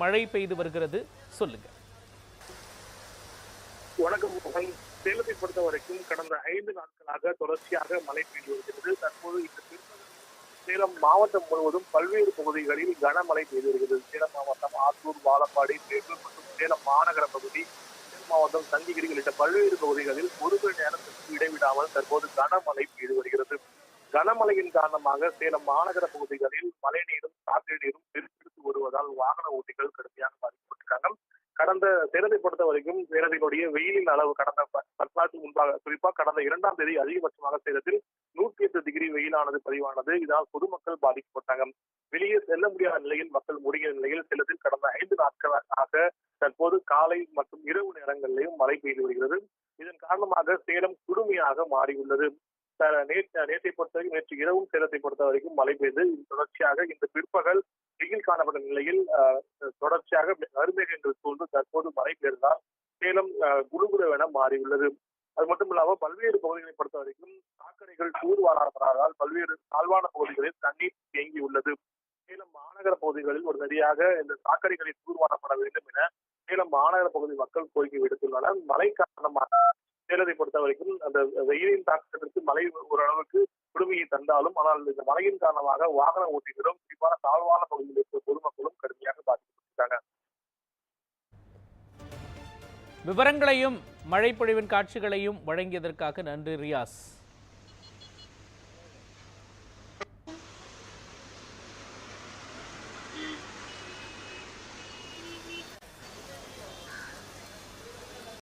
மழை பெய்து வருகிறது. சொல்லுங்க. வணக்கம். சேலத்தை பொறுத்த வரைக்கும் கடந்த ஐந்து நாட்களாக தொடர்ச்சியாக மழை பெய்து வருகிறது. தற்போது இந்த சேலம் மாவட்டம் முழுவதும் பல்வேறு பகுதிகளில் கனமழை பெய்து வருகிறது. சேலம் மாவட்டம் ஆத்தூர் வாழப்பாடி வேலூர் மற்றும் சேலம் மாநகர பகுதி சேலம் மாவட்டம் சங்ககிரி உள்ளிட்ட பல்வேறு பகுதிகளில் ஒரு மணி நேரத்திற்கு இடைவிடாமல் தற்போது கனமழை பெய்து வருகிறது. கனமழையின் காரணமாக சேலம் மாநகர பகுதிகளில் மழைநீரும் காற்று நீரும் பெருக்கெடுத்து வாகன ஓட்டிகள் கடுமையாக பாதிக்கப்பட்டிருக்காங்க கடந்த சேலத்தை பொறுத்த வரைக்கும் சேலத்தினுடைய வெயிலின் அளவு கடந்த பத்து நாட்களுக்கு முன்பாக குறிப்பாக கடந்த இரண்டாம் தேதி அதிகபட்சமாக சேலத்தில் நூற்றி எட்டு டிகிரி வெயிலானது பதிவானது. இதனால் பொதுமக்கள் பாதிக்கப்பட்டாங்க. வெளியே செல்ல முடியாத நிலையில் மக்கள் முடிகிற நிலையில் சேலத்தில் கடந்த ஐந்து நாட்களாக தற்போது காலை மற்றும் இரவு நேரங்களிலும் மழை பெய்து வருகிறது. இதன் காரணமாக சேலம் குடுமையாக மாறியுள்ளது. நேற்று நேற்றை பொறுத்தவரைக்கும் நேற்று இரவும் சேலத்தை பொறுத்த வரைக்கும் மழை பெய்து இது தொடர்ச்சியாக இந்த பிற்பகல் வெயில் காணப்பட்ட நிலையில் தொடர்ச்சியாக கருமேகங்கள் சூழ்ந்து தற்போது மழை பெய்ததால் சேலம் அஹ், குடுகுடுவென மாறியுள்ளது. அது மட்டும் இல்லாமல் பல்வேறு பகுதிகளை பொறுத்த வரைக்கும் சாக்கடைகள் தூர்வாராததால் பல்வேறு தாழ்வான பகுதிகளில் தண்ணீர் தேங்கியுள்ளது. சேலம் மாநகர பகுதிகளில் ஒரு நதியாக இந்த சாக்கடைகளை தூர்வாரப்பட வேண்டும் என சேலம் மாநகர பகுதி மக்கள் கோரிக்கை விடுத்துள்ளனர். மழை காரணமாக சேலத்தை பொறுத்த வரைக்கும் அந்த வெயிலின் தாக்கத்திற்கு மழை ஓரளவுக்கு குடுமையை தந்தாலும் ஆனால் இந்த மழையின் காரணமாக வாகன ஓட்டிகளும் குறிப்பான தாழ்வான பகுதிகளில் விவரங்களையும் மழை பொழிவின் காட்சிகளையும் வழங்கியதற்காக நன்றி ரியாஸ்.